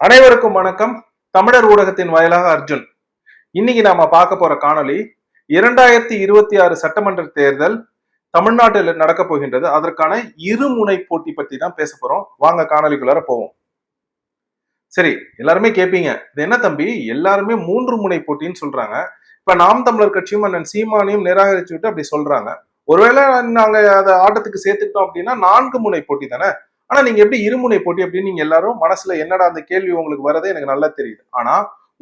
அனைவருக்கும் வணக்கம். தமிழர் ஊடகத்தின் வாயிலாக அர்ஜுன். இன்னைக்கு நாம பார்க்க போற காணொளி இரண்டாயிரத்தி இருபத்தி ஆறு சட்டமன்ற தேர்தல் தமிழ்நாட்டில் நடக்க போகின்றது. அதற்கான இருமுனை போட்டி பத்தி தான் பேச போறோம். வாங்க காணொலிக்குள்ளார போவோம். சரி எல்லாருமே கேட்பீங்க இது என்ன தம்பி? எல்லாருமே மூன்று முனை போட்டின்னு சொல்றாங்க. இப்ப நாம் தமிழர் கட்சியும் அண்ணன் சீமானையும் நிராகரிச்சு விட்டு அப்படி சொல்றாங்க. ஒருவேளை நாங்க அதை ஆட்டத்துக்கு சேர்த்துக்கிட்டோம் அப்படின்னா நான்கு முனை போட்டி தானே? ஆனா நீங்க எப்படி இருமுனை போட்டி அப்படின்னு நீங்க எல்லாரும் மனசுல என்னடா அந்த கேள்வி உங்களுக்கு வரதே எனக்கு நல்லா தெரியுது. ஆனா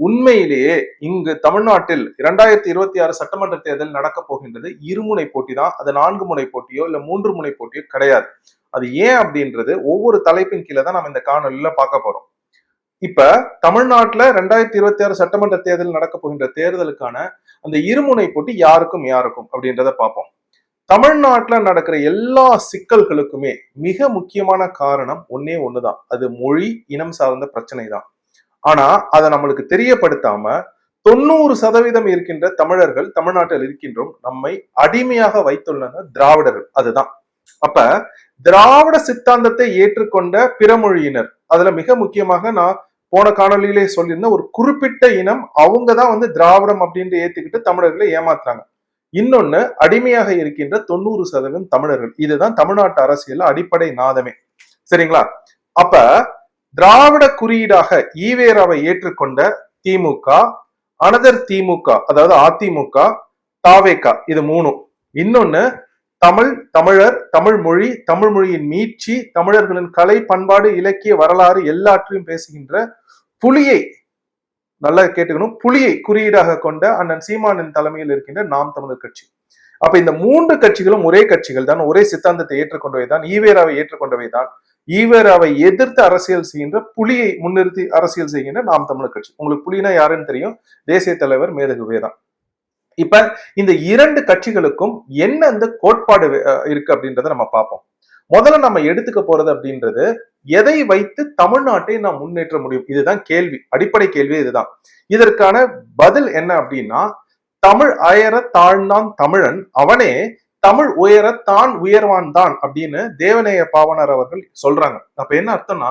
உண்மையிலேயே இங்கு தமிழ்நாட்டில் இரண்டாயிரத்தி இருபத்தி ஆறு சட்டமன்ற தேர்தல் நடக்க போகின்றது இருமுனை போட்டி தான். அது நான்கு முனை போட்டியோ இல்ல மூன்று முனை போட்டியோ கிடையாது. அது ஏன் அப்படின்றது ஒவ்வொரு தலைப்பின் கீழே தான் நம்ம இந்த காணொலியில பார்க்க போறோம். இப்ப தமிழ்நாட்டுல ரெண்டாயிரத்தி இருபத்தி ஆறு சட்டமன்ற தேர்தல் நடக்க போகின்ற தேர்தலுக்கான அந்த இருமுனை போட்டி யாருக்கும் யாருக்கும் அப்படின்றத பார்ப்போம். தமிழ்நாட்டுல நடக்கிற எல்லா சிக்கல்களுக்குமே மிக முக்கியமான காரணம் ஒன்னே ஒண்ணுதான். அது மொழி இனம் சார்ந்த பிரச்சனை தான் ஆனா அதை நம்மளுக்கு தெரியப்படுத்தாம தொண்ணூறு சதவீதம் இருக்கின்ற தமிழர்கள் தமிழ்நாட்டில் இருக்கின்றோம் நம்மை அடிமையாக வைத்துள்ளனர் திராவிடர்கள். அதுதான். அப்ப திராவிட சித்தாந்தத்தை ஏற்றுக்கொண்ட பிற மொழியினர் அதுல மிக முக்கியமாக நான் போன காணொலியிலே சொல்லியிருந்த ஒரு குறிப்பிட்ட இனம் அவங்க தான் வந்து திராவிடம் அப்படின்ட்டு ஏத்துக்கிட்டு தமிழர்களை ஏமாத்துறாங்க. இன்னொன்னு அடிமையாக இருக்கின்ற தொண்ணூறு சதவீதம் தமிழர்கள். இதுதான் தமிழ்நாட்டு அரசியல் அடிப்படை நாதமே. சரிங்களா? அப்ப திராவிட குறியீடாக ஈவேராவை ஏற்றுக்கொண்ட திமுக அனதர் திமுக அதாவது அதிமுக தாவேகா இது மூணும். இன்னொன்னு தமிழ் தமிழர் தமிழ் மொழி தமிழ் மொழியின் மீட்சி தமிழர்களின் கலை பண்பாடு இலக்கிய வரலாறு எல்லாற்றையும் பேசுகின்ற புலியை நல்லா கேட்டுக்கணும். புலியை குறியீடாக கொண்ட அண்ணன் சீமானின் தலைமையில் இருக்கின்ற நாம் தமிழர் கட்சி. அப்ப இந்த மூன்று கட்சிகளும் ஒரே கட்சிகள் தான் ஒரே சித்தாந்தத்தை ஏற்றுக்கொண்டவை தான் ஈவேராவை ஏற்றுக்கொண்டவை தான். ஈவேராவை எதிர்த்து அரசியல் செய்கின்ற புலியை முன்னிறுத்தி அரசியல் செய்கின்ற நாம் தமிழர் கட்சி. உங்களுக்கு புலினா யாருன்னு தெரியும்? தேசிய தலைவர் மேதகுவே தான் இப்ப இந்த இரண்டு கட்சிகளுக்கும் என்ன அந்த கோட்பாடு இருக்கு அப்படின்றத நம்ம பார்ப்போம். முதல்ல நம்ம எடுத்துக்க போறது அப்படின்றது எதை வைத்து தமிழ்நாட்டை நாம் முன்னேற்ற முடியும்? இதுதான் கேள்வி. அடிப்படை கேள்வி இதுதான். இதற்கான பதில் என்ன அப்படின்னா தமிழ் அயர தாழ்ந்தான் தமிழன் அவனே தமிழ் உயர தான் உயர்வான் தான் அப்படின்னு தேவநேய பாவனர் அவர்கள் சொல்றாங்க. அப்ப என்ன அர்த்தம்னா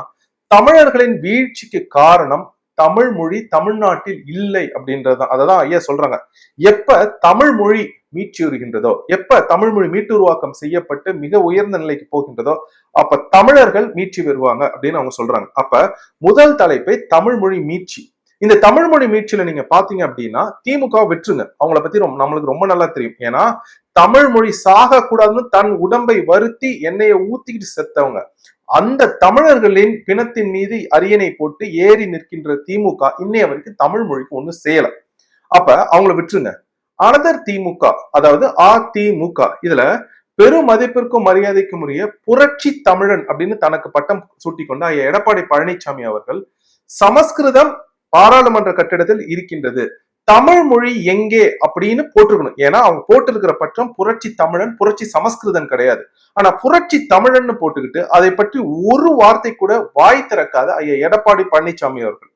தமிழர்களின் வீழ்ச்சிக்கு காரணம் தமிழ் மொழி தமிழ்நாட்டில் இல்லை அப்படின்றதுதான். அததான் ஐயா சொல்றாங்க. எப்ப தமிழ் மொழி மீட்சியுறுகின்றதோ? எப்ப தமிழ் மொழி மீட்டுருவாக்கம் செய்யப்பட்டு மிக உயர்ந்த நிலைக்கு போகின்றதோ அப்ப தமிழர்கள் மீட்சி பெறுவாங்க அப்படின்னு அவங்க சொல்றாங்க. அப்ப முதல் தலைப்பை தமிழ் மொழி மீட்சி. இந்த தமிழ் மொழி மீட்சியில நீங்க பாத்தீங்க அப்படின்னா திமுக விட்டுருங்க அவங்கள பத்தி ரொம்ப நம்மளுக்கு ரொம்ப நல்லா தெரியும். ஏன்னா தமிழ் மொழி சாக கூடாதுன்னு தன் உடம்பை வருத்தி எண்ணெயை ஊத்திக்கிட்டு செத்தவங்க. அந்த தமிழர்களின் பிணத்தின் மீது அரியணை போட்டு ஏறி நிற்கின்ற திமுக இன்னைய வரைக்கும் தமிழ் மொழிக்கு ஒண்ணு செய்யல அப்ப அவங்கள விட்டுருங்க அனதர் திமுக அதாவது அதிமுக இதுல பெரும் மதிப்பிற்கும் மரியாதைக்கும் உரிய புரட்சி தமிழன் அப்படின்னு தனக்கு பட்டம் சூட்டிக்கொண்ட ஐயா எடப்பாடி பழனிசாமி அவர்கள் சமஸ்கிருதம் பாராளுமன்ற கட்டிடத்தில் இருக்கின்றது. தமிழ் மொழி எங்கே அப்படின்னு போட்டிருக்கணும். ஏன்னா அவங்க போட்டிருக்கிற பட்டம் புரட்சி தமிழன் புரட்சி சமஸ்கிருதன் கிடையாது. ஆனா புரட்சி தமிழன் போட்டுக்கிட்டு அதை பற்றி ஒரு வார்த்தை கூட வாய் திறக்காத ஐயா எடப்பாடி பழனிசாமி அவர்கள்.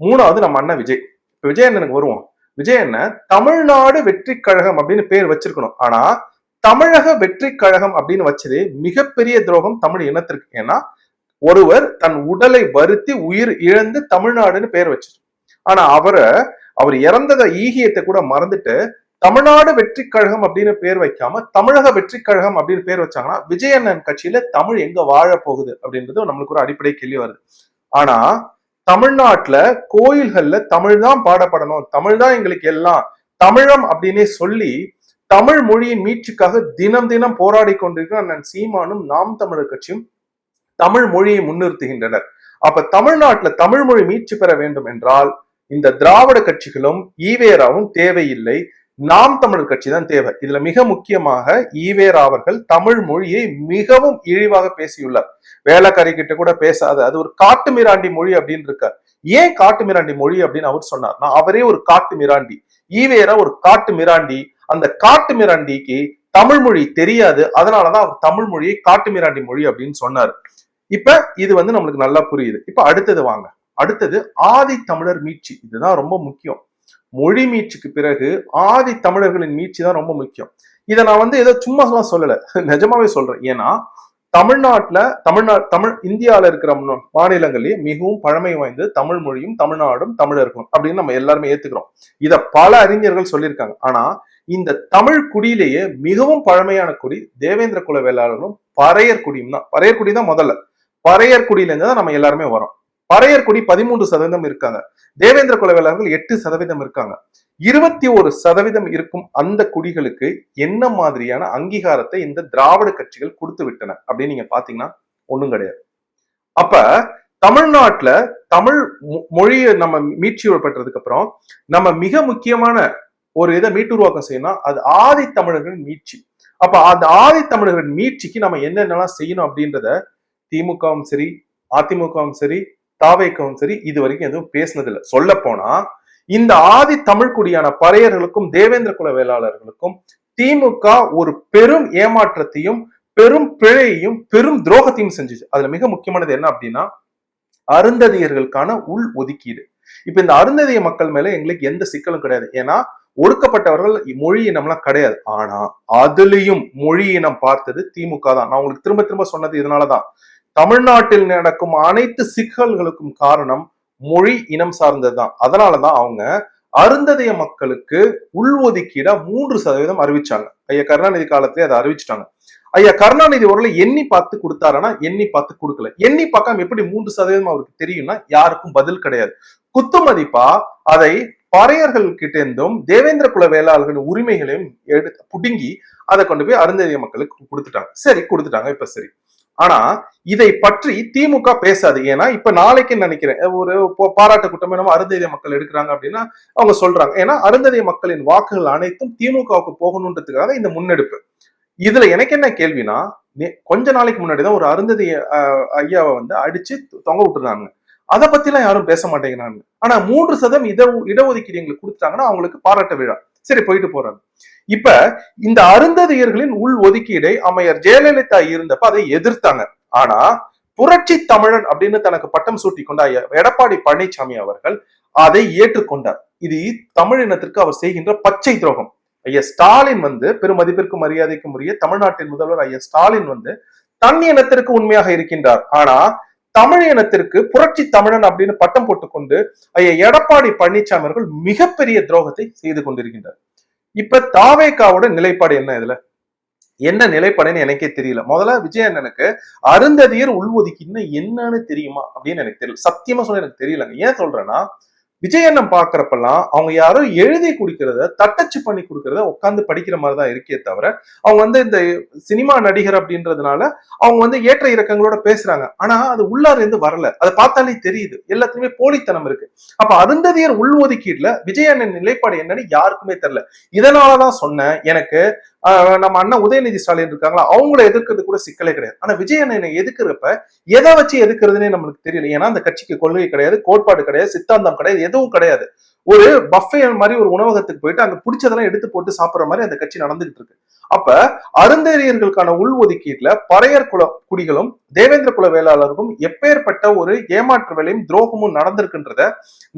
மூணாவது நம்ம அண்ணன் விஜய். இப்ப விஜய் அண்ணனுக்கு வருவோம். விஜய் அண்ணன் தமிழ்நாடு வெற்றி கழகம் அப்படின்னு பேர் வச்சிருக்கணும். ஆனா தமிழக வெற்றி கழகம் அப்படின்னு வச்சது மிகப்பெரிய துரோகம் தமிழ் இனத்திற்கு. ஏன்னா ஒருவர் தன் உடலை வருத்தி உயிர் இழந்து தமிழ்நாடுன்னு பேர் வச்சிரு. ஆனா அவரை அவர் இறந்தத ஈகியத்தை கூட மறந்துட்டு தமிழ்நாடு வெற்றி கழகம் அப்படின்னு பேர் வைக்காம தமிழக வெற்றி கழகம் அப்படின்னு பேர் வச்சாங்கன்னா விஜயண்ணன் கட்சியில தமிழ் எங்க வாழ போகுது அப்படின்றது நம்மளுக்கு ஒரு அடிப்படை கேள்வி வருது. ஆனா தமிழ்நாட்டுல கோயில்கள்ல தமிழ் தான் பாடப்படணும். தமிழ் தான் எங்களுக்கு எல்லாம். தமிழம் அப்படின்னே சொல்லி தமிழ் மொழியின் மீட்சிக்காக தினம் தினம் போராடி கொண்டிருக்கிற அண்ணன் சீமானும் நாம் தமிழர் கட்சியும் தமிழ் மொழியை முன்னிறுத்துகின்றனர். அப்ப தமிழ்நாட்டுல தமிழ் மொழி மீட்சி பெற வேண்டும் என்றால் இந்த திராவிட கட்சிகளும் ஈவேராவும் தேவையில்லை. நாம் தமிழர் கட்சி தான் தேவை. இதுல மிக முக்கியமாக ஈவேரா அவர்கள் தமிழ் மொழியை மிகவும் இழிவாக பேசியுள்ளார். வேலைக்காரி கிட்ட கூட பேசாத அது ஒரு காட்டு மிராண்டி மொழி அப்படின்னு இருக்கார். ஏன் காட்டு மிராண்டி மொழி அப்படின்னு அவர் சொன்னார்? நான் அவரே ஒரு காட்டு மிராண்டி. ஈவேரா ஒரு காட்டு மிராண்டி. அந்த காட்டு மிராண்டிக்கு தமிழ் மொழி தெரியாது. அதனாலதான் அவர் தமிழ் மொழியை காட்டு மிராண்டி மொழி அப்படின்னு சொன்னார். இப்ப இது வந்து நம்மளுக்கு நல்லா புரியுது. இப்ப அடுத்தது வாங்க. அடுத்தது ஆதி தமிழர் மீட்சி. இதுதான் ரொம்ப முக்கியம். மொழி மீட்சிக்கு பிறகு ஆதி தமிழர்களின் மீட்சி தான் ரொம்ப முக்கியம். இதை நான் வந்து ஏதோ சும்மா சொல்லலை. நிஜமாவே சொல்றேன். ஏன்னா தமிழ்நாட்டில் தமிழ்நாடு தமிழ் இந்தியாவில் இருக்கிற மு- மாநிலங்களிலேயே மிகவும் பழமை வாய்ந்து தமிழ் மொழியும் தமிழ்நாடும் தமிழர்களும் அப்படின்னு நம்ம எல்லாருமே ஏத்துக்கிறோம். இதை பல அறிஞர்கள் சொல்லியிருக்காங்க. ஆனா இந்த தமிழ் குடியிலேயே மிகவும் பழமையான குடி தேவேந்திர குல வேளாளர்களும் பறையர் குடியும் தான். பறையர் குடி தான் முதல்ல. பறையர் குடியிலேருந்து தான் நம்ம எல்லாருமே வரோம். பறையர் குடி பதிமூன்று சதவீதம் இருக்காங்க. தேவேந்திர குலவேலாளர்கள் எட்டு சதவீதம் இருக்காங்க. இருபத்தி ஒரு சதவீதம் இருக்கும் அந்த குடிகளுக்கு என்ன மாதிரியான அங்கீகாரத்தை இந்த திராவிட கட்சிகள் கொடுத்து விட்டன? அப்படின்னு நீங்க பாத்தீங்கன்னா ஒண்ணும் கிடையாது. அப்ப தமிழ்நாட்டுல தமிழ் மொ- மொழியை நம்ம மீட்சி பெற்றதுக்கு அப்புறம் நம்ம மிக முக்கியமான ஒரு இதை மீட்டுருவாக்கம் செய்யணும் அது ஆதி தமிழர்களின் மீட்சி. அப்ப அந்த ஆதி தமிழர்களின் மீட்சிக்கு நம்ம என்னென்னலாம் செய்யணும் அப்படின்றத திமுகவும் சரி அதிமுகவும் சரி தாவேக்கவும் சரி இது வரைக்கும் எதுவும் பேசினதில்லை. சொல்ல போனா இந்த ஆதி தமிழ் குடியான பறையர்களுக்கும் தேவேந்திர குல வேளாளர்களுக்கும் திமுக ஒரு பெரும் ஏமாற்றத்தையும் பெரும் பிழையையும் பெரும் துரோகத்தையும் செஞ்சுச்சு. அதுல மிக முக்கியமானது என்ன அப்படின்னா அருந்ததியர்களுக்கான உள் ஒதுக்கீடு. இப்ப இந்த அருந்ததிய மக்கள் மேல எங்களுக்கு எந்த சிக்கலும் கிடையாது. ஏன்னா ஒடுக்கப்பட்டவர்கள் மொழி இனம்லாம் கிடையாது. ஆனா அதுலயும் மொழி இனம் பார்த்தது திமுக தான். நான் உங்களுக்கு திரும்ப திரும்ப சொன்னது இதனாலதான். தமிழ்நாட்டில் நடக்கும் அனைத்து சிக்கல்களுக்கும் காரணம் மொழி இனம் சார்ந்ததுதான் அதனாலதான் அவங்க அருந்ததைய மக்களுக்கு உள்ஒதுக்கீடா மூன்று சதவீதம் அறிவிச்சாங்க. ஐயா கருணாநிதி காலத்திலே அதை அறிவிச்சிட்டாங்க. ஐயா கருணாநிதி ஒருவேளை எண்ணி பார்த்து கொடுத்தாருன்னா எண்ணி பார்த்து கொடுக்கல. எண்ணி பார்க்காம எப்படி மூன்று சதவீதம் அவருக்கு தெரியும்னா யாருக்கும் பதில் கிடையாது. குத்து மதிப்பா அதை பறையர்கள் கிட்ட இருந்தும் தேவேந்திர குல வேளாளர்களின் உரிமைகளையும் எடுத்து புடுங்கி அதை கொண்டு போய் அருந்ததிய மக்களுக்கு கொடுத்துட்டாங்க. சரி கொடுத்துட்டாங்க இப்ப சரி. ஆனா இதை பற்றி திமுக பேசாது. ஏன்னா இப்ப நாளைக்கு நினைக்கிறேன் ஒரு பாராட்டு கூட்டமே நம்ம அருந்ததிய மக்கள் எடுக்கிறாங்க அப்படின்னா அவங்க சொல்றாங்க. ஏன்னா அருந்ததிய மக்களின் வாக்குகள் அனைத்தும் திமுகவுக்கு போகணுன்றதுக்காக இந்த முன்னெடுப்பு. இதுல எனக்கு என்ன கேள்வினா நே- கொஞ்ச நாளைக்கு முன்னாடி தான் ஒரு அருந்ததி ஐயாவை வந்து அடிச்சு தொங்க விட்டுருந்தாங்க. அதை பத்திலாம் யாரும் பேச மாட்டேங்கிறாங்க. ஆனா மூன்று சதம் இட இடஒதுக்கீடு எங்களுக்கு கொடுத்துட்டாங்கன்னா அவங்களுக்கு பாராட்ட விழா. சரி போயிட்டு போறாங்க. இப்ப இந்த அருந்ததியர்களின் உள் ஒதுக்கீடை அமையர் ஜெயலலிதா இருந்தப்ப அதை எதிர்த்தாங்க. ஆனா புரட்சி தமிழன் அப்படின்னு தனக்கு பட்டம் சூட்டி கொண்ட ஐயா எடப்பாடி பழனிசாமி அவர்கள் அதை ஏற்றுக்கொண்டார். இது தமிழ் இனத்திற்கு அவர் செய்கின்ற பச்சை துரோகம். ஐயா ஸ்டாலின் வந்து பெருமதிப்பிற்கும் மரியாதைக்கும் உரிய தமிழ்நாட்டின் முதல்வர் ஐயா ஸ்டாலின் வந்து தன் இனத்திற்கு உண்மையாக இருக்கின்றார். ஆனா தமிழ் இனத்திற்கு புரட்சி தமிழன் அப்படின்னு பட்டம் போட்டுக்கொண்டு ஐயா எடப்பாடி பழனிசாமி அவர்கள் மிகப்பெரிய துரோகத்தை செய்து கொண்டிருக்கின்றார். இப்ப தாவேக்காவோட நிலைப்பாடு என்ன இதுல? என்ன நிலைப்பாடுன்னு எனக்கே தெரியல. முதல்ல விஜயண்ணனுக்கு அருந்ததியர் உள்ஒதுக்கின்னு என்னன்னு தெரியுமா அப்படின்னு எனக்கு தெரியல. சத்தியமா சொல்ல எனக்கு தெரியலங்க. ஏன் சொல்றேன்னா விஜயண்ணம் பாக்குறப்பெல்லாம் அவங்க யாரோ எழுதி குடிக்கிறத தட்டச்சு பண்ணி கொடுக்கறத உட்காந்து படிக்கிற மாதிரி தான் இருக்கே தவிர அவங்க வந்து இந்த சினிமா நடிகர் அப்படின்றதுனால அவங்க வந்து ஏற்ற இறக்கங்களோட பேசுறாங்க. ஆனா அது உள்ளார இருந்து வரல. அதை பார்த்தாலே தெரியுது. எல்லாத்துலயுமே போலித்தனம் இருக்கு. அப்ப அருந்ததியர் உள்ஒதுக்கீடுல விஜயண்ணன் நிலைப்பாடு என்னன்னு யாருக்குமே தெரியல. இதனாலதான் சொன்னேன் எனக்கு நம்ம அண்ணன் உதயநிதி ஸ்டாலின் இருக்காங்களா அவங்கள எதிர்க்கிறது கூட சிக்கலே கிடையாது. ஆனா விஜயண்ணனை எதிர்க்கிறப்ப எதை வச்சு எதிர்க்கிறதுனே நம்மளுக்கு தெரியல. ஏன்னா அந்த கட்சிக்கு கொள்கை கிடையாது கோட்பாடு கிடையாது சித்தாந்தம் கிடையாது எதுவும் கிடையாது. ஒரு பஃபே மாதிரி ஒரு உணவகத்துக்கு போயிட்டு அங்க பிடிச்சதெல்லாம் எடுத்து போட்டு சாப்பிடுற மாதிரி அந்த கட்சி நடந்துகிட்டு இருக்கு. அப்ப அருந்தேரியர்களுக்கான உள் ஒதுக்கீட்டுல பறையர் குல குடிகளும் தேவேந்திர குல வேளாளருக்கும் எப்பேற்பட்ட ஒரு ஏமாற்று வேலையும் துரோகமும் நடந்திருக்குன்றத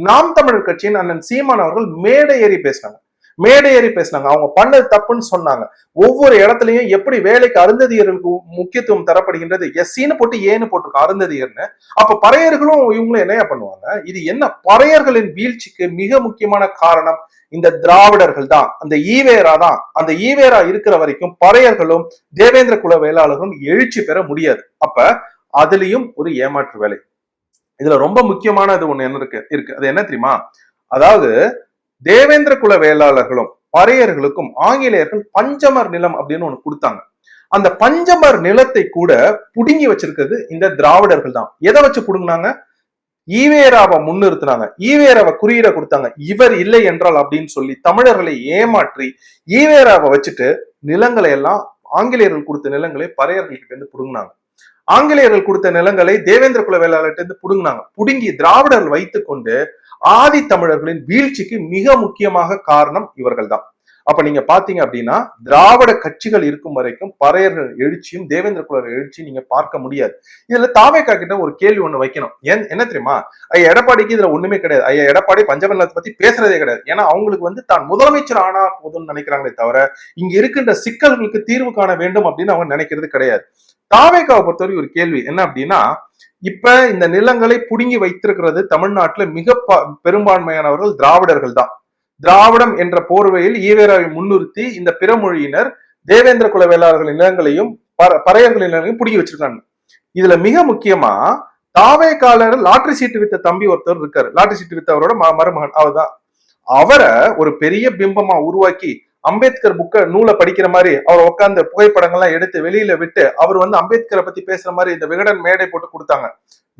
நாம் தமிழர் கட்சியின் அண்ணன் சீமான் அவர்கள் மேடை ஏறி பேசினாங்க. மேடையேறி ஏறி பேசினாங்க. அவங்க பண்ணது தப்புன்னு சொன்னாங்க. ஒவ்வொரு இடத்துலயும் எப்படி வேலைக்கு அருந்ததியர்களுக்கு முக்கியத்துவம் தரப்படுகின்றது? எஸ்சின்னு போட்டு ஏன்னு போட்டிருக்கோம் அருந்ததியர்னு. அப்ப பறையர்களும் இவங்களும் என்னையா பண்ணுவாங்க? இது என்ன பறையர்களின் வீழ்ச்சிக்கு மிக முக்கியமான காரணம் இந்த திராவிடர்கள் தான். அந்த ஈவேரா தான். அந்த ஈவேரா இருக்கிற வரைக்கும் பறையர்களும் தேவேந்திர குல வேளாளர்களும் எழுச்சி பெற முடியாது. அப்ப அதுலயும் ஒரு ஏமாற்று வேலை. இதுல ரொம்ப முக்கியமானது ஒண்ணு என்ன இருக்கு? இருக்கு. அது என்ன தெரியுமா? அதாவது தேவேந்திர குல வேளாளர்களும் பறையர்களுக்கும் ஆங்கிலேயர்கள் பஞ்சமர் நிலம் அப்படின்னு ஒண்ணு கொடுத்தாங்க. அந்த பஞ்சமர் நிலத்தை கூட புடுங்கி வச்சிருக்கிறது இந்த திராவிடர்கள் தான். எதை வச்சு புடுங்கினாங்க? ஈவேராவை முன்னிறுத்தினாங்க. ஈவேராவை குறியீட கொடுத்தாங்க. இவர் இல்லை என்றால் அப்படின்னு சொல்லி தமிழர்களை ஏமாற்றி ஈவேராவை வச்சுட்டு நிலங்களை எல்லாம் ஆங்கிலேயர்கள் கொடுத்த நிலங்களை பறையர்கள்கிட்ட இருந்து புடுங்கினாங்க. ஆங்கிலேயர்கள் கொடுத்த நிலங்களை தேவேந்திர குல வேளாளர்கிட்ட இருந்து புடுங்கினாங்க. புடுங்கி திராவிடர்கள் வைத்துக்கொண்டு ஆதி தமிழர்களின் வீழ்ச்சிக்கு மிக முக்கியமாக காரணம் இவர்கள் தான் அப்ப நீங்க பாத்தீங்க அப்படின்னா திராவிட கட்சிகள் இருக்கும் வரைக்கும் பறையர்கள் எழுச்சியும் தேவேந்திர குலர் எழுச்சியும் நீங்க பார்க்க முடியாது. இதுல தாவேக்கா கிட்ட ஒரு கேள்வி ஒண்ணு வைக்கணும். ஏன் என்ன தெரியுமா? ஐயா எடப்பாடிக்கு இதுல ஒண்ணுமே கிடையாது. ஐயா எடப்பாடி பஞ்சமல்லத்தை பத்தி பேசுறதே கிடையாது. ஏன்னா அவங்களுக்கு வந்து தான் முதலமைச்சர் ஆனா போதும்னு நினைக்கிறாங்களே தவிர இங்க இருக்கின்ற சிக்கல்களுக்கு தீர்வு காண வேண்டும் அப்படின்னு அவங்க நினைக்கிறது கிடையாது. தாவேக்காவை பொறுத்தவரை ஒரு கேள்வி. என்ன அப்படின்னா இப்ப இந்த நிலங்களை புடுங்கி வைத்திருக்கிறது தமிழ்நாட்டுல மிக ப- பெரும்பான்மையானவர்கள் திராவிடர்கள் தான். திராவிடம் என்ற போர்வையில் ஈவேராவை முன்னிறுத்தி இந்த பிற மொழியினர் தேவேந்திர குல வேளாளர்களின் நிலங்களையும் பற- பறையர்களின் நிலங்களையும் புடுங்கி வச்சிருக்காங்க. இதுல மிக முக்கியமா தாவே காலர் லாட்டரி சீட்டு வித்த தம்பி ஒருத்தர் இருக்காரு. லாட்டரி சீட்டு வித்தவரோட ம- மருமகன். அவர்தான். அவரை ஒரு பெரிய பிம்பமா உருவாக்கி அம்பேத்கர் புக்கை நூலை படிக்கிற மாதிரி அவர் உட்காந்து புகைப்படங்கள்லாம் எடுத்து வெளியில விட்டு அவர் வந்து அம்பேத்கரை பத்தி பேசுற மாதிரி இந்த விகடன் மேடை போட்டு கொடுத்தாங்க.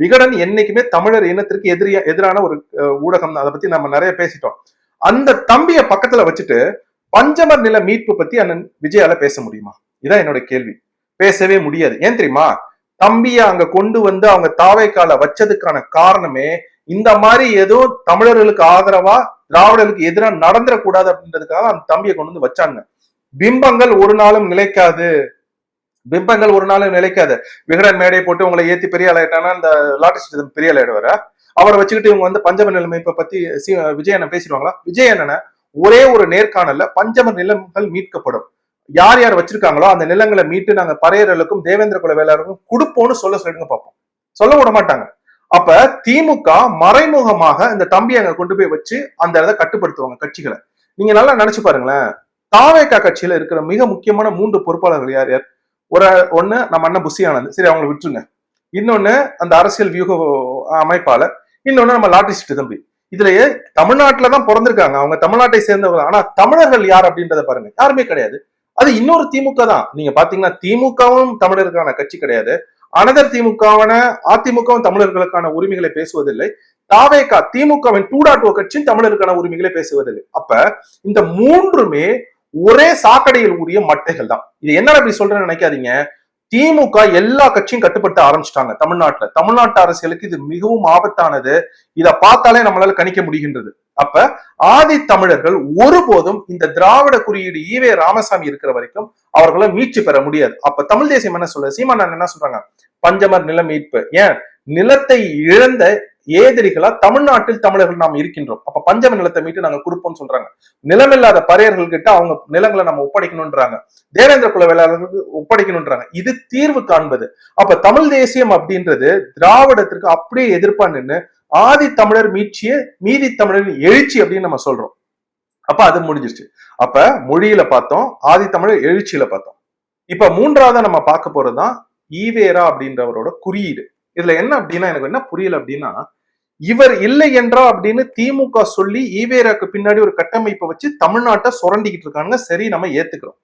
விகடன் என்னைக்குமே தமிழர் இனத்திற்கு எதிரியா எதிரான ஒரு ஊடகம் தான். அதை பத்தி நம்ம நிறைய பேசிட்டோம். அந்த தம்பிய பக்கத்துல வச்சுட்டு பஞ்சமர் நில மீட்பு பத்தி அண்ணன் விஜயால பேச முடியுமா? இதான் என்னோட கேள்வி. பேசவே முடியாது. ஏன் தெரியுமா? தம்பிய அங்க கொண்டு வந்து அவங்க தாவைக்கால வச்சதுக்கான காரணமே இந்த மாதிரி ஏதோ தமிழர்களுக்கு ஆதரவா திராவிடர்களுக்கு எதிராக நடந்துடக்கூடாது அப்படின்றதுக்காக அந்த தம்பியை கொண்டு வந்து வச்சாங்க. பிம்பங்கள் ஒரு நாளும் நிலைக்காது. பிம்பங்கள் ஒரு நாளும் நிலைக்காது. விகடன் மேடை போட்டு உங்களை ஏத்தி பெரிய ஆளாயிட்டானா இந்த லாட்டரி பெரிய ஆளாயிடுவாரா அவரை வச்சுக்கிட்டு இவங்க வந்து பஞ்சம நிலைமைப்பை பத்தி விஜய் அண்ணன் பேசிடுவாங்களா? விஜய் அண்ணனை ஒரே ஒரு நேர்காணல்ல பஞ்சம நிலங்கள் மீட்கப்படும். யார் யார் வச்சிருக்காங்களோ அந்த நிலங்களை மீட்டு நாங்க பறையர்களுக்கும் தேவேந்திர குல வேளாருக்கும் கொடுப்போம்னு சொல்ல சொல்லிடுங்க பார்ப்போம். சொல்ல விட மாட்டாங்க. அப்ப திமுக மறைமுகமாக இந்த தம்பி அங்க கொண்டு போய் வச்சு அந்த இடத்த கட்டுப்படுத்துவாங்க கட்சிகளை. நீங்க நல்லா நினைச்சு பாருங்களேன். தாவேக்கா கட்சியில இருக்கிற மிக முக்கியமான மூன்று பொறுப்பாளர்கள் யார் யார்? ஒரு ஒண்ணு நம்ம அண்ணன் புசி சரி அவங்களை விட்டுருங்க. இன்னொன்னு அந்த அரசியல் வியூக அமைப்பாளர். இன்னொன்னு நம்ம லாட்டிஸ்ட் தம்பி. இதுலயே தமிழ்நாட்டில தான் பிறந்திருக்காங்க. அவங்க தமிழ்நாட்டை சேர்ந்தவங்க ஆனா தமிழர்கள் யார் அப்படின்றத பாருங்க. யாருமே கிடையாது. அது இன்னொரு திமுக தான். நீங்க பாத்தீங்கன்னா திமுகவும் தமிழருக்கான கட்சி கிடையாது. அனதர் திமுகவான அதிமுகவும் தமிழர்களுக்கான உரிமைகளை பேசுவதில்லை. தாவேகா திமுகவின் டூ டாட் ஓ கட்சியும் தமிழருக்கான உரிமைகளை பேசுவதில்லை. அப்ப இந்த மூன்றுமே ஒரே சாக்கடையில் உரிய மட்டைகள் தான். இது என்ன அப்படி சொல்றேன்னு நினைக்காதீங்க. திமுக எல்லா கட்சியும் கட்டுப்படுத்த ஆரம்பிச்சிட்டாங்க தமிழ்நாட்டுல. தமிழ்நாட்டு அரசியலுக்கு இது மிகவும் ஆபத்தானது. இத பார்த்தாலே நம்மளால கணிக்க முடிகின்றது. அப்ப ஆதி தமிழர்கள் ஒருபோதும் இந்த திராவிட குறியீடு ஈவே ராமசாமி இருக்கிற வரைக்கும் அவர்களை மீட்சி பெற முடியாது. அப்ப தமிழ் தேசியம் என்ன சொல்ல சீமான் என்ன சொல்றாங்க? பஞ்சமர் நில மீட்பு. ஏன்? நிலத்தை இழந்த ஏதிரிகளா தமிழ்நாட்டில் தமிழர்கள் நாம் இருக்கின்றோம். அப்ப பஞ்சம நிலத்தை மீட்டு நாங்க கொடுப்போம்னு சொல்றாங்க. நிலமில்லாத பறையர்கள் கிட்ட அவங்க நிலங்களை நம்ம ஒப்படைக்கணும்ன்றாங்க. தேவேந்திர குல வேளாளர்களுக்கு ஒப்படைக்கணும்ன்றாங்க. இது தீர்வு காண்பது. அப்ப தமிழ் தேசியம் அப்படின்றது திராவிடத்திற்கு அப்படியே எதிர்ப்பா நின்னு ஆதி தமிழர் மீட்சிய மீதி தமிழர் எழுச்சி அப்படின்னு நம்ம சொல்றோம். அப்ப அது முடிஞ்சிருச்சு. அப்ப மொழியில பார்த்தோம் ஆதி தமிழர் எழுச்சியில பார்த்தோம். இப்ப மூன்றாவதா நம்ம பார்க்க போறதுதான் ஈவேரா அப்படின்றவரோட குறியீடு. இதுல என்ன அப்படின்னா எனக்கு என்ன புரியல அப்படின்னா இவர் இல்லை என்றா அப்படின்னு திமுக சொல்லி ஈவேராக்கு பின்னாடி ஒரு கட்டமைப்பை வச்சு தமிழ்நாட்டை சுரண்டிக்கிட்டு இருக்காங்க சரி நம்ம ஏத்துக்கிறோம்.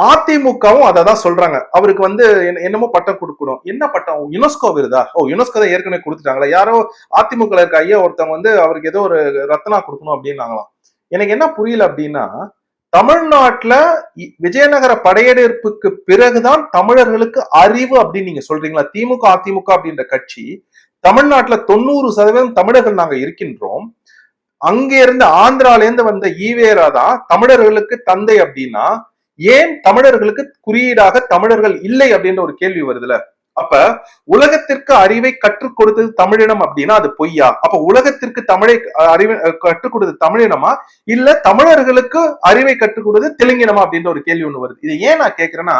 அதிமுகவும் அதை தான் சொல்றாங்க. அவருக்கு வந்து என்ன- என்னமோ பட்டம் கொடுக்கணும். என்ன பட்டம்? யுனெஸ்கோ விருதா? ஓ யுனெஸ்கோ தான் ஏற்கனவே கொடுத்துட்டாங்களா. யாரோ அதிமுக இருக்க ஐயா ஒருத்தவங்க வந்து அவருக்கு ஏதோ ஒரு ரத்னா கொடுக்கணும் அப்படின்னாங்களாம். எனக்கு என்ன புரியல அப்படின்னா தமிழ்நாட்டுல விஜயநகர படையெடுப்புக்கு பிறகுதான் தமிழர்களுக்கு அறிவு அப்படின்னு நீங்க சொல்றீங்களா? திமுக அதிமுக அப்படின்ற கட்சி தமிழ்நாட்டுல தொண்ணூறு சதவீதம் தமிழர்கள் நாங்க இருக்கின்றோம். அங்கே இருந்து ஆந்திரால இருந்து வந்த ஈவேரா தான் தமிழர்களுக்கு தந்தை அப்படின்னா ஏன் தமிழர்களுக்கு குறியீடாக தமிழர்கள் இல்லை அப்படின்ற ஒரு கேள்வி வருதுல? அப்ப உலகத்திற்கு அறிவை கற்றுக் கொடுத்தது தமிழினம் அப்படின்னா அது பொய்யா? அப்ப உலகத்திற்கு தமிழை அறிவை கற்றுக் கொடுத்தது தமிழினமா இல்ல தமிழர்களுக்கு அறிவை கற்றுக் கொடுத்தது தெலுங்கினமா அப்படின்ற ஒரு கேள்வி ஒண்ணு வருது. இது ஏன் நான் கேக்குறேன்னா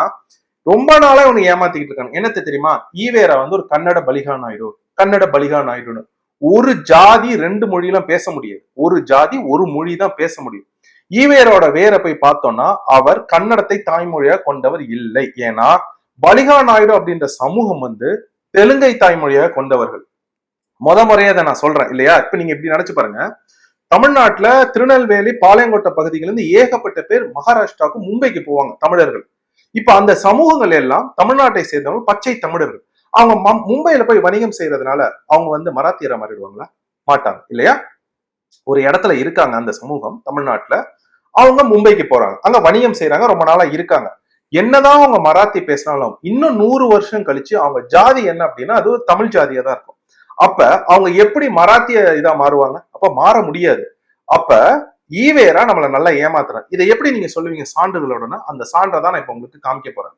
ரொம்ப நாளா உனக்கு ஏமாத்திக்கிட்டு இருக்காங்க. என்னத்த தெரியுமா? ஈவேரா வந்து ஒரு கன்னட பலிகான் ஆயிடும் கன்னட பலிகான் ஆயிடும்னு ஒரு ஜாதி ரெண்டு மொழியெல்லாம் பேச முடியாது. ஒரு ஜாதி ஒரு மொழி தான் பேச முடியும். ஈவேரோட வேரை போய் பார்த்தோம்னா அவர் கன்னடத்தை தாய்மொழியா கொண்டவர் இல்லை. ஏன்னா பலிகா நாயுடு அப்படின்ற சமூகம் வந்து தெலுங்கை தாய்மொழியாக கொண்டவர்கள். முத முறையை அதை நான் சொல்றேன் இல்லையா? இப்ப நீங்க இப்படி நினைச்சு பாருங்க. தமிழ்நாட்டுல திருநெல்வேலி பாளையங்கோட்டை பகுதிகள் இருந்து ஏகப்பட்ட பேர் மகாராஷ்டிராவுக்கு மும்பைக்கு போவாங்க தமிழர்கள். இப்ப அந்த சமூகங்கள் எல்லாம் தமிழ்நாட்டை சேர்ந்தவங்க பச்சை தமிழர்கள். அவங்க மம்- மும்பையில போய் வணிகம் செய்யறதுனால அவங்க வந்து மராத்தியரை மாறிடுவாங்களா? மாட்டாங்க இல்லையா? ஒரு இடத்துல இருக்காங்க அந்த சமூகம் தமிழ்நாட்டுல. அவங்க மும்பைக்கு போறாங்க. அங்க வணிகம் செய்யறாங்க ரொம்ப நாளா இருக்காங்க. என்னதான் அவங்க மராத்தி பேசினாலும் இன்னும் நூறு வருஷம் கழிச்சு அவங்க ஜாதி என்ன அப்படின்னா அது தமிழ் ஜாதியா தான் இருக்கும். அப்ப அவங்க எப்படி மராத்திய இதா மாறுவாங்க? அப்ப மாற முடியாது. அப்ப ஈவேரா நம்மளை நல்லா ஏமாத்துறேன் இதை எப்படி நீங்க சொல்லுவீங்க சான்றுகளோடனா அந்த சான்றை தான் நான் இப்ப உங்களுக்கு காமிக்க போறேன்.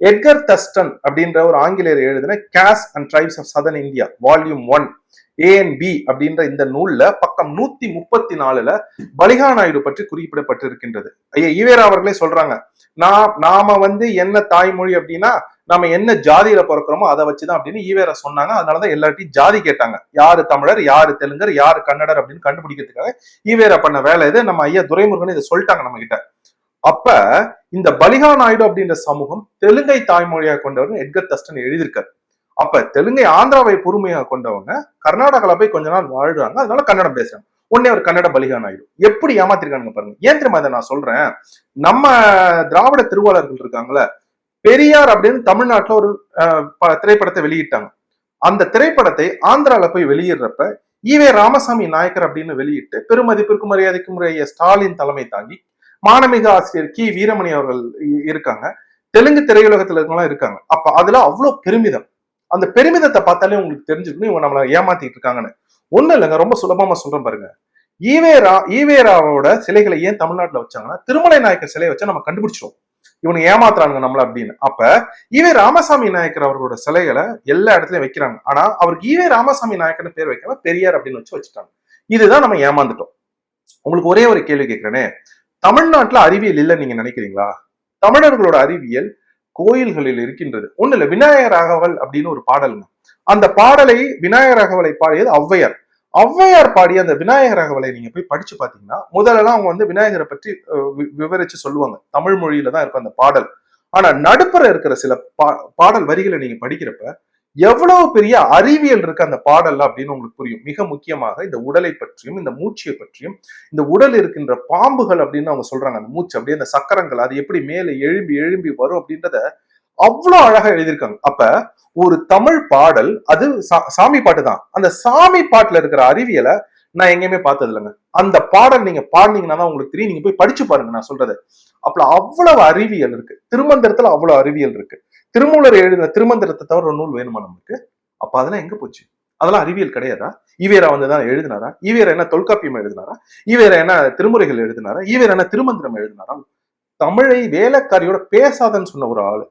எட்கர் தஸ்டன் அப்படின்ற ஒரு ஆங்கிலேயர் எழுதின castes and tribes of southern India volume one A and B அப்படின்ற இந்த நூல்ல பக்கம் நூத்தி முப்பத்தி நாலுல பலிகா நாயுடு பற்றி குறிப்பிடப்பட்டிருக்கின்றது. ஐயா ஈவேரா அவர்களே சொல்றாங்க நான் நாம வந்து என்ன தாய்மொழி அப்படின்னா நம்ம என்ன ஜாதியில பிறக்கிறோமோ அதை வச்சுதான் அப்படின்னு ஈவேரா சொன்னாங்க. அதனாலதான் எல்லார்ட்டையும் ஜாதி கேட்டாங்க. யாரு தமிழர் யாரு தெலுங்கர் யாரு கன்னடர் அப்படின்னு கண்டுபிடிக்கிறதுக்காக ஈவேரா பண்ண வேலை இது. நம்ம ஐயா துரைமுருகன் இதை சொல்லிட்டாங்க நம்ம கிட்ட. அப்ப இந்த பலிகா நாயுடு அப்படின்ற சமூகம் தெலுங்கை தாய்மொழியாக கொண்டவர் எட்கர் தஸ்டன் எழுதியிருக்காரு. அப்ப தெலுங்கை ஆந்திராவை பொறுமையாக கொண்டவங்க கர்நாடகால போய் கொஞ்ச நாள் வாழ்றாங்க அதனால கன்னடம் பேசுறாங்க. உடனே அவர் கன்னட பலிகா நாயுடு. எப்படி ஏமாத்திருக்காங்க பாருங்க. ஏன் தெரியுமா அதை நான் சொல்றேன்? நம்ம திராவிட திருவாளர்கள் இருக்காங்களே பெரியார் அப்படின்னு தமிழ்நாட்டுல ஒரு ப- திரைப்படத்தை வெளியிட்டாங்க. அந்த திரைப்படத்தை ஆந்திரால போய் வெளியிடுறப்ப ஈவே ராமசாமி நாயக்கர் அப்படின்னு வெளியிட்டு பெருமதிப்பிற்கு மரியாதைக்கும் முறைய ஸ்டாலின் தலைமை தாங்கி மானமிக ஆசிரியர் கி. வீரமணி அவர்கள் இருக்காங்க. தெலுங்கு திரையுலகத்துல இருக்கவங்களாம் இருக்காங்க. அப்ப அதுல அவ்வளவு பெருமிதம். அந்த பெருமிதத்தை பார்த்தாலே உங்களுக்கு தெரிஞ்சுக்கணும் இவங்க நம்மளை ஏமாத்திட்டு இருக்காங்கன்னு. ஒண்ணு இல்லைங்க. ரொம்ப சுலபமா சொல்றேன் பாருங்க. ஈவேரா ஈவேராவோட சிலைகளை ஏன் தமிழ்நாட்டுல வச்சாங்கன்னா திருமலை நாயக்கர் சிலையை வச்சா நம்ம கண்டுபிடிச்சிரும் இவனு ஏமாத்துறானுங்க நம்மள அப்படின்னு. அப்ப ஈவே ராமசாமி நாயக்கர் அவர்களோட சிலைகளை எல்லா இடத்துலயும் வைக்கிறாங்க. ஆனா அவருக்கு ஈவே ராமசாமி நாயக்கர்னு பேர் வைக்காம பெரியார் அப்படின்னு வச்சு வச்சுட்டாங்க. இதுதான் நம்ம ஏமாந்துட்டோம். உங்களுக்கு ஒரே ஒரு கேள்வி கேட்கிறேனே. தமிழ்நாட்டுல அறிவியல் இல்லைன்னு நீங்க நினைக்கிறீங்களா? தமிழர்களோட அறிவியல் கோயில்களில் இருக்கின்றது. ஒண்ணு இல்ல விநாயகர் ராகவல் அப்படின்னு ஒரு பாடலுங்க. அந்த பாடலை விநாயகர் ராகவலை பாடியது ஔவையார். ஔவையார் பாடிய அந்த விநாயகர் ராகவலை நீங்க போய் படிச்சு பாத்தீங்கன்னா முதல்லலாம் அவங்க வந்து விநாயகரை பற்றி அஹ், விவரிச்சு சொல்லுவாங்க. தமிழ் மொழியில தான் இருக்கும் அந்த பாடல். ஆனா நடுப்புற இருக்கிற சில பா- பாடல் வரிகளை நீங்க படிக்கிறப்ப எவ்வளவு பெரிய அறிவியல் இருக்கு அந்த பாடல்ல அப்படின்னு உங்களுக்கு புரியும். மிக முக்கியமாக இந்த உடலை பற்றியும் இந்த மூச்சியை பற்றியும் இந்த உடல் இருக்கின்ற பாம்புகள் அப்படின்னு அவங்க சொல்றாங்க. அந்த மூச்சு அப்படியே அந்த சக்கரங்கள் அது எப்படி மேலே எழும்பி எழும்பி வரும் அப்படின்றத அவ்வளோ அழகா எழுதியிருக்காங்க. அப்ப ஒரு தமிழ் பாடல் அது சா- சாமி பாட்டு தான். அந்த சாமி பாட்டுல இருக்கிற அறிவியலை நான் எங்கேயுமே பார்த்தது இல்லைங்க. அந்த பாடல் நீங்க பாடினீங்கன்னா தான் உங்களுக்கு தெரியும். நீங்க போய் படிச்சு பாருங்க நான் சொல்றது. அப்ப அவ்வளவு அறிவியல் இருக்கு. திருமந்திரத்துல அவ்வளவு அறிவியல் இருக்கு. திருமூலர் எழுதின திருமந்திரத்தை தவிர ஒரு நூல் வேணுமா நமக்கு? அப்ப அதெல்லாம் எங்க போச்சு? அதெல்லாம் அறிவியல் கிடையாதா? ஈவேரா வந்து தான் எழுதினாரா? ஈவேரா என்ன தொல்காப்பியம் எழுதினாரா? ஈவேரா என்ன திருமுறைகள் எழுதினாரா? ஈவேரா என்ன திருமந்திரம் எழுதினாரா? தமிழை வேலைக்காரியோட பேசாதன்னு சொன்ன ஒரு ஆளு.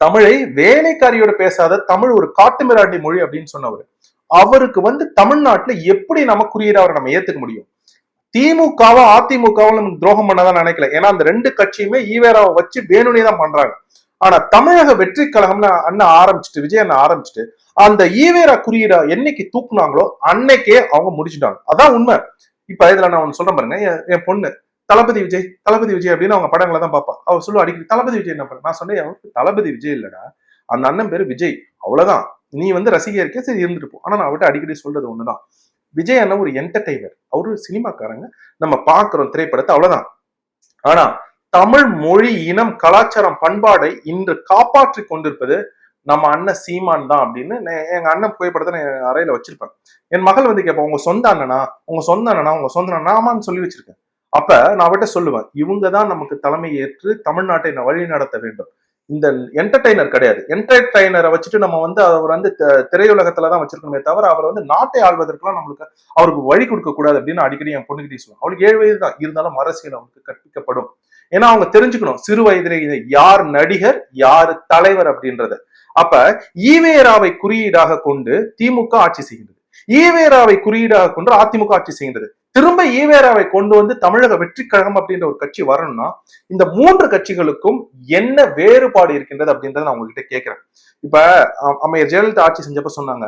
தமிழை வேலைக்காரியோட பேசாத தமிழ் ஒரு காட்டுமிராண்டி மொழி அப்படின்னு சொன்னவர். அவருக்கு வந்து தமிழ்நாட்டுல எப்படி நம்ம குறியீடு அவரை நம்ம ஏத்துக்க முடியும்? திமுகவும் அதிமுகவும் நம்ம துரோகம் பண்ணதான் நினைக்கல. ஏன்னா அந்த ரெண்டு கட்சியுமே ஈவேராவை வச்சு வேணும்னே தான் பண்றாங்க. ஆனா தமிழக வெற்றி கழகம்னு அண்ணன் ஆரம்பிச்சுட்டு விஜய் அண்ணன் ஆரம்பிச்சுட்டு அந்த ஈவேரா குறியீடா என்னைக்கு தூக்குனாங்களோ அன்னைக்கே அவங்க முடிச்சுட்டாங்க. அதான் உண்மை. இப்ப இதுல நான் ஒன்று சொல்றேன் பாருங்க. என் பொண்ணு தளபதி விஜய் தளபதி விஜய் அப்படின்னு அவங்க படங்களை தான் பார்ப்பா. அவர் சொல்லுவா அடிக்கடி தளபதி விஜய் என்ன பண்ண நான் சொன்னேன் அவருக்கு தளபதி விஜய் இல்லடா. அந்த அண்ணன் பேரு விஜய். அவ்வளவுதான். நீ வந்து ரசிகை இருக்கே சரி இருந்துட்டு போ. ஆனா நான் அவர்கிட்ட அடிக்கடி சொல்றது ஒண்ணுதான். விஜய் அண்ணன் ஒரு என்டர்டைனர் அவரு சினிமாக்காரங்க. நம்ம பாக்குறோம் திரைப்படத்தை அவ்வளவுதான். ஆனா தமிழ் மொழி இனம் கலாச்சாரம் பண்பாடை இன்று காப்பாற்றி கொண்டிருப்பது நம்ம அண்ணன் சீமான் தான் அப்படின்னு எங்க அண்ணன் புகைப்படத்தை நான் என் அறையில வச்சிருப்பேன். என் மகள் வந்து கேட்பா உங்க சொந்த அண்ணனா? உங்க சொந்த அண்ணனா? உங்க சொந்த அண்ணனா? ஆமான்னு சொல்லி வச்சிருக்கேன். அப்ப நான் அவட்ட சொல்லுவேன் இவங்க தான் நமக்கு தலைமை ஏற்று தமிழ்நாட்டை வழி நடத்த வேண்டும். இந்த என்டர்டைனர் கிடையாது. என்டர்டைனரை வச்சுட்டு நம்ம வந்து அவர் வந்து த- திரையுலகத்துல தான் வச்சிருக்கணுமே தவிர அவர் வந்து நாட்டை ஆள்வதற்கெல்லாம் நம்மளுக்கு அவருக்கு வழி கொடுக்க கூடாது அப்படின்னு அடிக்கடி என் பொண்ணுகிட்டே சொல்லுவேன். அவளுக்கு ஏழு வயது தான். இருந்தாலும் அரசியல் அவனுக்கு கற்பிக்கப்படும். ஏன்னா அவங்க தெரிஞ்சுக்கணும் சிறு வயதிலே யார் நடிகர் யார் தலைவர் அப்படின்றத அப்ப ஈவேராவை குறியீடாக கொண்டு திமுக ஆட்சி செய்கின்றது ஈவேராவை குறியீடாக கொண்டு அதிமுக ஆட்சி செய்கின்றது திரும்ப ஈவேராவை கொண்டு வந்து தமிழக வெற்றி கழகம் அப்படின்ற ஒரு கட்சி வரணும்னா இந்த மூன்று கட்சிகளுக்கும் என்ன வேறுபாடு இருக்கின்றது அப்படின்றத நான் உங்ககிட்ட கேட்கிறேன் இப்ப அ- ஜெயலலிதா ஆட்சி செஞ்சப்ப சொன்னாங்க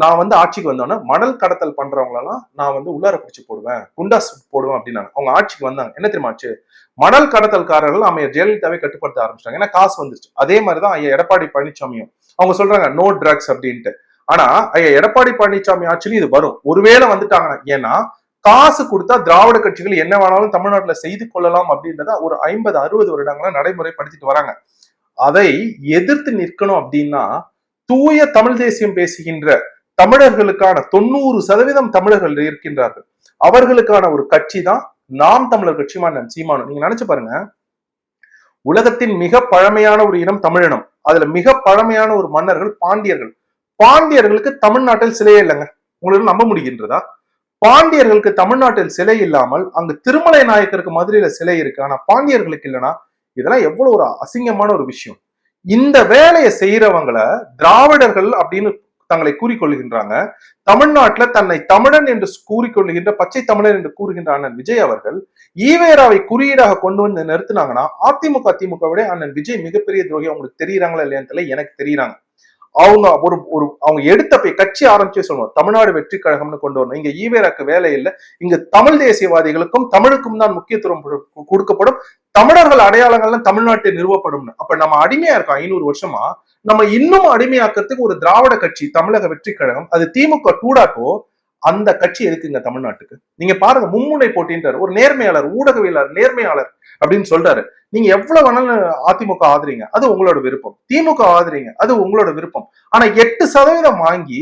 நான் வந்து ஆட்சிக்கு வந்தோன்னே மணல் கடத்தல் பண்றவங்களெல்லாம் நான் வந்து உள்ளார பிடிச்சு போடுவேன் குண்டாஸ் போடுவேன் அப்படின்னாங்க. அவங்க ஆட்சிக்கு வந்தாங்க. என்ன தெரியுமா ஆச்சு? மணல் கடத்தல்காரர்கள் அமைய ஜெயலலிதாவை கட்டுப்படுத்த ஆரம்பிச்சிட்டாங்க. ஏன்னா காசு வந்துருச்சு. அதே மாதிரிதான் ஐயா எடப்பாடி பழனிசாமியும் அவங்க சொல்றாங்க நோ ட்ரக்ஸ் அப்படின்ட்டு. ஆனா ஐயா எடப்பாடி பழனிசாமி ஆட்சியிலும் இது வரும். ஒருவேளை வந்துட்டாங்கன்னா ஏன்னா காசு கொடுத்தா திராவிட கட்சிகள் என்ன வேணாலும் தமிழ்நாட்டுல செய்து கொள்ளலாம் அப்படின்றத ஒரு ஐம்பது அறுபது வருடங்களா நடைமுறைப்படுத்திட்டு வராங்க. அதை எதிர்த்து நிற்கணும் அப்படின்னா தூய தமிழ் தேசியம் பேசுகின்ற தமிழர்களுக்கான தொண்ணூறு சதவீதம் தமிழர்கள் இருக்கின்றார்கள். அவர்களுக்கான ஒரு கட்சி தான் நாம் தமிழர் கட்சி மாநிலம் சீமானம். நீங்க நினைச்சு பாருங்க. உலகத்தின் மிக பழமையான ஒரு இனம் தமிழினம். அதுல மிக பழமையான ஒரு மன்னர்கள் பாண்டியர்கள். பாண்டியர்களுக்கு தமிழ்நாட்டில் சிலையே இல்லைங்க. உங்களுக்கு நம்ப முடிகின்றதா? பாண்டியர்களுக்கு தமிழ்நாட்டில் சிலை இல்லாமல் அங்கு திருமலை நாயக்கருக்கு மதுரையில சிலை இருக்கு. ஆனா பாண்டியர்களுக்கு இல்லைன்னா இதெல்லாம் எவ்வளவு ஒரு அசிங்கமான ஒரு விஷயம். இந்த வேலையை செய்யறவங்கள திராவிடர்கள் அப்படின்னு தங்களை கூறிக்கொள்கின்றாங்க. தமிழ்நாட்டில் தன்னை தமிழன் என்று கூறிக்கொள்கின்ற பச்சை தமிழன் என்று கூறுகின்ற அண்ணன் விஜய் அவர்கள் ஈவேராவை குறியீடாக கொண்டு வந்து நிறுத்தினாங்கன்னா அதிமுக திமுக விட அண்ணன் விஜய் மிகப்பெரிய துரோகி. அவங்களுக்கு தெரியுறாங்களா இல்லையான்னு தெரியல எனக்கு தெரியுறாங்க. அவங்க ஒரு ஒரு அவங்க எடுத்த போய் கட்சி ஆரம்பிச்சே சொல்லுவோம் தமிழ்நாடு வெற்றி கழகம்னு கொண்டு வரணும். இங்க ஈவேராக்கு வேலை இல்லை. இங்க தமிழ் தேசியவாதிகளுக்கும் தமிழுக்கும் தான் முக்கியத்துவம் கொடுக்கப்படும். தமிழர்கள் அடையாளங்கள்லாம் தமிழ்நாட்டில் நிறுவப்படும் அப்ப நம்ம அடிமையா இருக்கோம் ஐநூறு வருஷமா. நம்ம இன்னும் அடிமையாக்கிறதுக்கு ஒரு திராவிட கட்சி தமிழக வெற்றி கழகம் அது திமுக டூடாட்டோ அந்த கட்சி எதுக்குங்க தமிழ்நாட்டுக்கு? நீங்க பாருங்க மும்முனை போட்டின்றார். ஒரு நேர்மையாளர் ஊடகவியலாளர் நேர்மையாளர் அப்படின்னு சொல்றாரு. நீங்க எவ்வளவு வேணாலும் அதிமுக ஆதரிங்க அது உங்களோட விருப்பம். திமுக ஆதரிங்க அது உங்களோட விருப்பம். ஆனா எட்டு சதவீதம் வாங்கி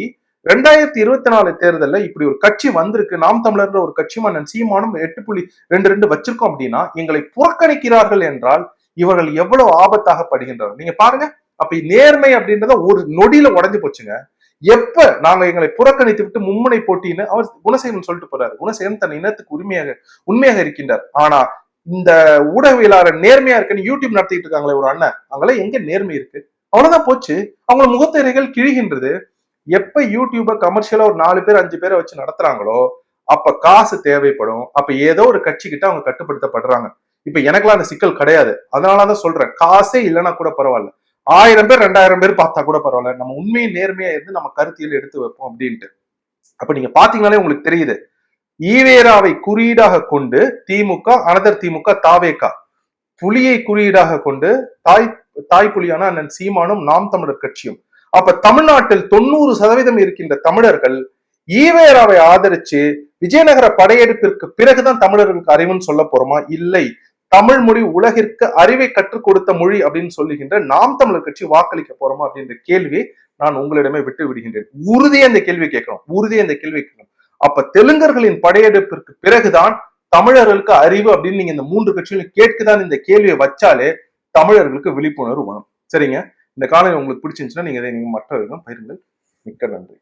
ரெண்டாயிரத்தி இருபத்தி நாலு தேர்தலில் இப்படி ஒரு கட்சி வந்திருக்கு. நாம் தமிழர்ன்ற ஒரு கட்சி மன்னன் சீமானும் எட்டு புள்ளி ரெண்டு ரெண்டு வச்சிருக்கோம் அப்படின்னா எங்களை புறக்கணிக்கிறார்கள் என்றால் இவர்கள் எவ்வளவு ஆபத்தாக படுகின்றனர் நீங்க பாருங்க. அப்ப நேர்மை அப்படின்றத ஒரு நொடியில உடைஞ்சு போச்சுங்க. எப்ப நாங்க எங்களை புறக்கணித்து விட்டு மும்முனை போட்டின்னு அவர் குணசேகரன் சொல்லிட்டு போறாரு. குணசேகரன் தன் இனத்துக்கு உரிமையாக உண்மையாக இருக்கின்றார். ஆனா இந்த ஊடகவியலாளர் நேர்மையா இருக்குன்னு யூடியூப் நடத்திட்டு இருக்காங்களே ஒரு அண்ணன். அவங்கள எங்க நேர்மை இருக்கு? அவ்வளவுதான் போச்சு. அவங்க முகத்திரைகள் கிழிகின்றது. எப்ப யூடியூப கமர்ஷியலா ஒரு நாலு பேர் அஞ்சு பேரை வச்சு நடத்துறாங்களோ அப்ப காசு தேவைப்படும். அப்ப ஏதோ ஒரு கட்சி கிட்ட அவங்க கட்டுப்படுத்தப்படுறாங்க. இப்ப எனக்குலாம் அந்த சிக்கல் கிடையாது. அதனாலதான் சொல்றேன் காசே இல்லைன்னா கூட பரவாயில்ல. ஆயிரம் பேர் ரெண்டாயிரம் பேர் பார்த்தா கூட பரவாயில்ல. நம்ம உண்மையை நேர்மையா இருந்து நம்ம கருத்தியல் எடுத்து வைப்போம் அப்படின்ட்டு. அப்ப நீங்க பாத்தீங்கன்னாலே உங்களுக்கு தெரியுது. ஈவேராவை குறியீடாக கொண்டு திமுக அனதர் திமுக தாவேகா. புலியை குறியீடாக கொண்டு தாய் தாய் புலியான அண்ணன் சீமானும் நாம் தமிழர் கட்சியும். அப்ப தமிழ்நாட்டில் தொண்ணூறு சதவீதம் இருக்கின்ற தமிழர்கள் ஈவேராவை ஆதரிச்சு விஜயநகர படையெடுப்பிற்கு பிறகுதான் தமிழர்களுக்கு அறிவுன்னு சொல்ல போறோமா? இல்லை. தமிழ் மொழி உலகிற்கு அறிவை கற்றுக் கொடுத்த மொழி அப்படின்னு சொல்லுகின்ற நாம் தமிழர் கட்சி வாக்களிக்க போறோமா அப்படின்ற கேள்வியை நான் உங்களிடமே விட்டு விடுகின்றேன். உறுதியை இந்த கேள்வி கேட்கணும். உறுதியை அந்த கேள்வி கேட்கணும். அப்ப தெலுங்கர்களின் படையெடுப்பிற்கு பிறகுதான் தமிழர்களுக்கு அறிவு அப்படின்னு நீங்க இந்த மூன்று கட்சிகளும் கேட்குதான் இந்த கேள்வியை வச்சாலே தமிழர்களுக்கு விழிப்புணர்வு வரும். சரிங்க? இந்த காலையில் உங்களுக்கு பிடிச்சிருந்துச்சுன்னா நீங்கள் இதை நீங்கள் மற்றவர்களும் பகிருங்கள். மிக்க நன்றி.